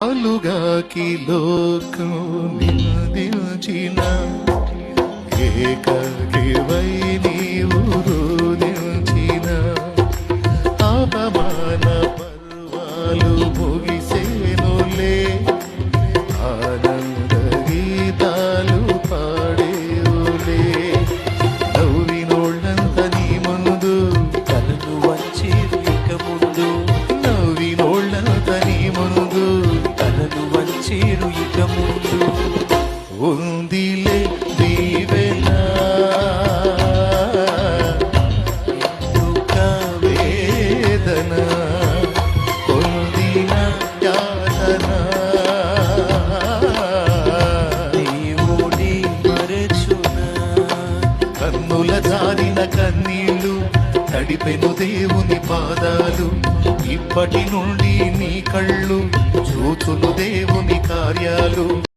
పాలుగాకి లోకం నిందించిన ఏకకివై నీవు రుదించిన అపమాన పర్వాలు ముగిసేనులే. ఆనంద తలను ఇక ముందు. ఉందిలే దీవెన. వేదన. పొందిన యాతన. దేవుని మరచునా. కన్నుల జారిన కన్నీళ్ళు తడిపెను దేవుని పాదాలు. ఇప్పటి నుండి నీ కళ్ళు చూతులు దేవుని కార్యాలు.